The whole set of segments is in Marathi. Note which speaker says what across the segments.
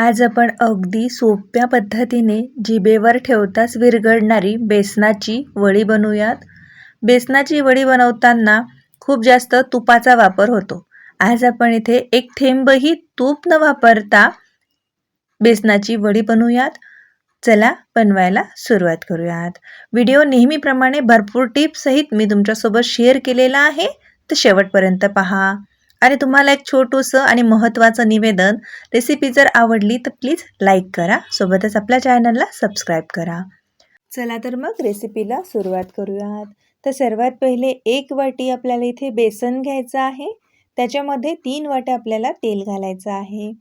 Speaker 1: आज आपण अगदी सोप्या पद्धतीने जिभेवर ठेवताच विरघळणारी बेसनाची वडी बनवूयात. बेसनाची वडी बनवताना खूप जास्त तुपाचा वापर होतो. आज आपण इथे एक थेंबही तूप न वापरता बेसनाची वडी बनवूयात. चला बनवायला सुरुवात करूयात. व्हिडिओ नेहमीप्रमाणे भरपूर टिप्ससहित मी तुमच्यासोबत शेअर केलेला आहे. तर शेवटपर्यंत पहा. आणि तुम्हाला एक छोटूसं आणि महत्त्वाचं निवेदन रेसिपी जर आवडली तर प्लीज लाईक करा. सोबतच आपल्या चॅनलला सबस्क्राईब करा. चला तर मग रेसिपीला सुरुवात करूयात. तर सर्वात पहिले एक वाटी आपल्याला इथे बेसन घ्यायचं आहे. त्याच्यामध्ये तीन वाट्या आपल्याला तेल घालायचं आहे.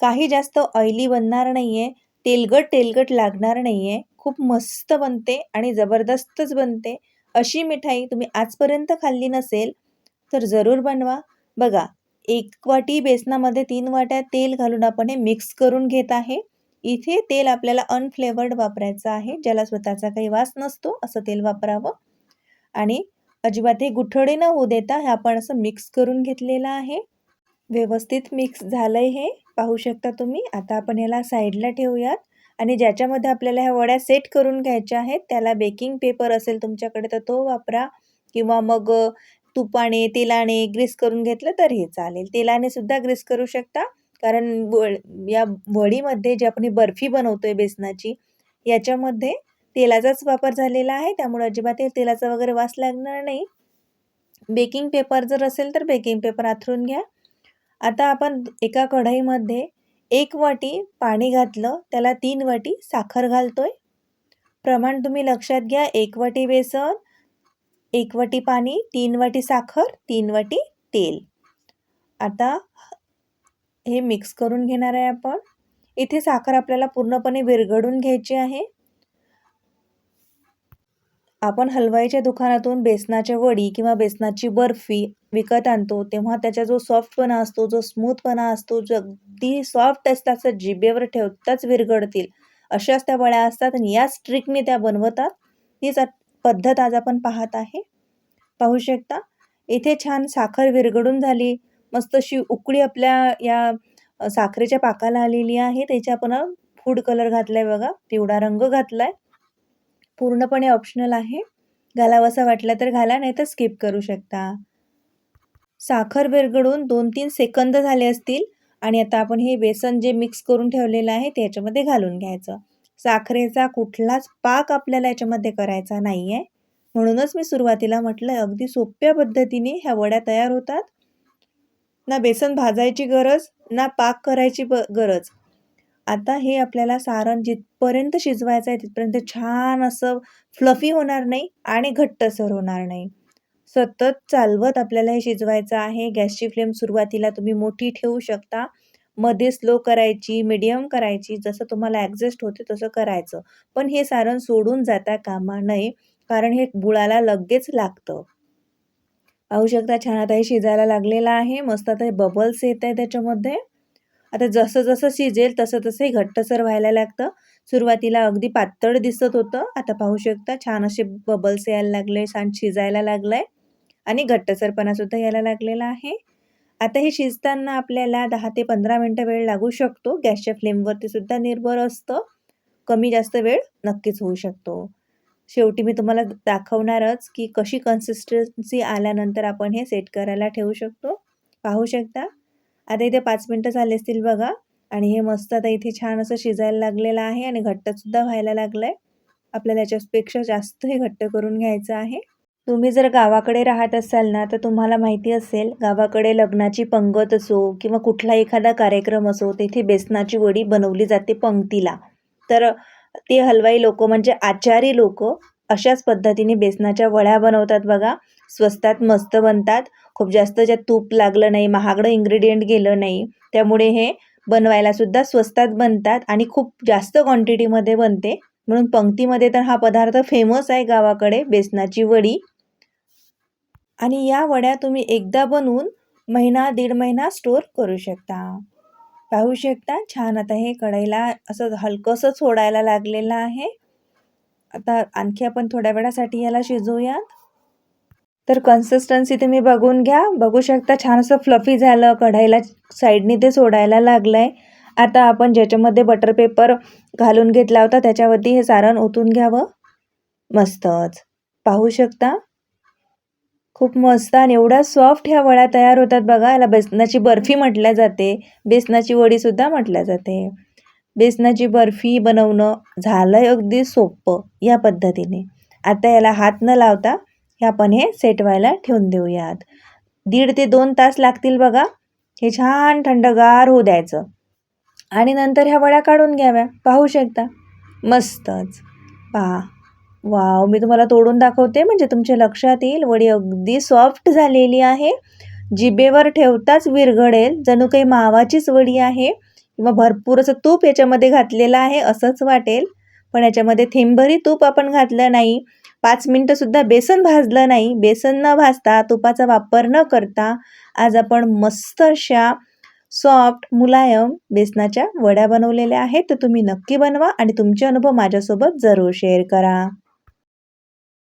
Speaker 1: काही जास्त ऑइली बनणार नाही आहे तेलगट तेलगट लागणार नाही आहे खूप मस्त बनते आणि जबरदस्तच बनते. अशी मिठाई तुम्ही आजपर्यंत खाल्ली नसेल तर जरूर बनवा. बघा एक वाटी बेसनामध्ये तीन वाट्या तेल घालून आपण हे मिक्स करून घेत आहे. इथे तेल आपल्याला अनफ्लेवर्ड वापरायचं आहे ज्याला स्वतःचा काही वास नसतो असं तेल वापरावं. आणि अजिबात हे गुठळे न होऊ देता हे आपण असं मिक्स करून घेतलेलं आहे. व्यवस्थित मिक्स झालं आहे हे पाहू शकता तुम्ही. आता आपण याला साईडला ठेवूयात. आणि ज्याच्यामध्ये आपल्याला ह्या वड्या सेट करून घ्यायच्या आहेत त्याला बेकिंग पेपर असेल तुमच्याकडे तर तो वापरा. किंवा मग तुपाने तेलाने ग्रीस करून घेतलं तर हे चालेल. तेलाने सुद्धा ग्रीस करू शकता. कारण व या वडीमध्ये जे आपण बर्फी बनवतो आहे बेसनाची याच्यामध्ये तेलाचाच वापर झालेला आहे. त्यामुळे अजिबात तेलाचा वगैरे वास लागणार नाही. बेकिंग पेपर जर असेल तर बेकिंग पेपर आथरून घ्या. आता आपण एका कढईमध्ये एक वाटी पाणी घातलं त्याला तीन वाटी साखर घालतोय. प्रमाण तुम्ही लक्षात घ्या एक वाटी बेसन एक वाटी पाणी तीन वाटी साखर तीन वाटी तेल. आता हे मिक्स करून घेणार आहे आपण. इथे साखर आपल्याला पूर्णपणे विरघडून घ्यायची आहे. आपण हलवाईच्या दुकानातून बेसनाच्या वडी किंवा बेसनाची बर्फी विकत आणतो तेव्हा त्याचा जो सॉफ्टपणा असतो जो स्मूथपणा असतो जो अगदी सॉफ्ट असतात असं जिभेवर ठेवताच विरघडतील अशाच त्या वड्या असतात आणि याच ट्रिकने त्या बनवतात. तीच पद्धत आज आपण पाहत आहे. पाहू शकता इथे छान साखर विरघडून झाली. मस्त अशी उकळी आपल्या या साखरेच्या पाकाला आलेली आहे. त्याच्या आपण फूड कलर घातलाय बघा. पिवळा रंग घातलाय. पूर्णपणे ऑप्शनल आहे. घालावासा वाटला तर घाला नाही तर स्किप करू शकता. साखर विरघडून दोन तीन सेकंद झाले असतील आणि आता आपण हे बेसन जे मिक्स करून ठेवलेलं आहे त्याच्यामध्ये घालून घ्यायचं. साखरेचा कुठलाच पाक आपल्याला याच्यामध्ये करायचा नाही आहे म्हणूनच मी सुरुवातीला म्हटलं अगदी सोप्या पद्धतीने ह्या वड्या तयार होतात. ना बेसन भाजायची गरज ना पाक करायची ब गरज. आता हे आपल्याला सारण जिथपर्यंत शिजवायचं आहे तिथपर्यंत छान असं फ्लफी होणार नाही आणि घट्टसर होणार नाही. सतत चालवत आपल्याला हे शिजवायचं आहे. गॅसची फ्लेम सुरुवातीला तुम्ही मोठी ठेवू शकता. मध्ये स्लो करायची मीडियम करायची जसं तुम्हाला ॲडजस्ट होते तसं करायचं. पण हे सारण सोडून जाता कामा नये कारण हे बुळाला लगेच लागतं. पाहू शकता छान आता हे शिजायला लागलेलं आहे. मस्त आता हे बबल्स येत आहे त्याच्यामध्ये. आता जसं जसं शिजेल तसं तसं हे घट्टसर व्हायला लागतं. सुरुवातीला अगदी पातळ दिसत होतं. आता पाहू शकता छान असे बबल्स यायला लागले छान शिजायला लागलं आहे आणि घट्टसरपणासुद्धा यायला लागलेला आहे. आता हे शिजताना आपल्याला दहा ते पंधरा मिनटं वेळ लागू शकतो. गॅसच्या फ्लेमवरती सुद्धा निर्भर असतं. कमी जास्त वेळ नक्कीच होऊ शकतो. शेवटी मी तुम्हाला दाखवणारच की कशी कन्सिस्टन्सी आल्यानंतर आपण हे सेट करायला ठेवू शकतो. पाहू शकता? आता इथे पाच मिनटं झाले असतील बघा. आणि हे मस्त आता इथे छान असं शिजायला लागलेलं आहे आणि घट्टसुद्धा व्हायला लागलं आहे आपल्याला याच्यापेक्षा जास्त हे घट्ट करून घ्यायचं आहे. तुम्ही जर गावाकडे राहत असाल ना तर तुम्हाला माहिती असेल गावाकडे लग्नाची पंगत असो किंवा कुठला एखादा कार्यक्रम असो तेथे बेसनाची वडी बनवली जाते पंक्तीला. तर ते हलवाई लोक म्हणजे आचारी लोक अशाच पद्धतीने बेसनाच्या वड्या बनवतात बघा. स्वस्तात मस्त बनतात. खूप जास्त ज्यात तूप लागलं नाही महागडं इन्ग्रेडियंट गेलं नाही. त्यामुळे हे बनवायला सुद्धा स्वस्तात बनतात आणि खूप जास्त क्वांटिटीमध्ये बनते. म्हणून पंक्तीमध्ये तर हा पदार्थ फेमस आहे गावाकडे बेसनाची वडी. आणि या वड्या तुम्ही एकदा बनवून महिना दीड महिना स्टोर करू शकता. पाहू शकता छान आता हे कढईला असं हलकंसं सोडायला लागलेलं आहे. आता आणखी आपण थोड्या वेळासाठी याला शिजवूयात तर कन्सिस्टन्सी तुम्ही बघून घ्या. बघू शकता छान असं फ्लफी झालं कढईला साईडनी ते सोडायला लागलं आहे आता आपण ज्याच्यामध्ये बटर पेपर घालून घेतला होता त्याच्यावरती हे सारण ओतून घ्यावं. मस्तच. पाहू शकता खूप मस्त आणि एवढा सॉफ्ट ह्या वड्या तयार होतात बघा. याला बेसनाची बर्फी म्हटल्या जाते. बेसनाची वडीसुद्धा म्हटल्या जाते. बेसनाची बर्फी बनवणं झालं अगदी सोपं या पद्धतीने. आता याला हात न लावता हे आपण हे सेट व्हायला ठेवून देऊयात. दीड ते दोन तास लागतील बघा. हे छान थंडगार होऊ द्यायचं. आणि नंतर ह्या वड्या काढून घ्याव्या. पाहू शकता? मस्तच. पहा. वाव मी तुम्हाला तोडून दाखवते. म्हणजे तुमच्या लक्षात येईल वडी अगदी सॉफ्ट झालेली आहे. जिभेवर ठेवताच विरघळेल जणू काही मावाचीच वडी आहे. किंवा भरपूर असं तूप याच्यामध्ये घातलेलं आहे असंच वाटेल. पण याच्यामध्ये थेंबरी तूप आपण घातलं नाही. पाच मिनटंसुद्धा बेसन भाजलं नाही. बेसन न भाजता तुपाचा वापर न करता आज आपण मस्त अशा सॉफ्ट मुलायम बेसनाच्या वड्या बनवलेल्या आहेत. तर तुम्ही नक्की बनवा आणि तुमचे अनुभव माझ्यासोबत जरूर शेअर करा.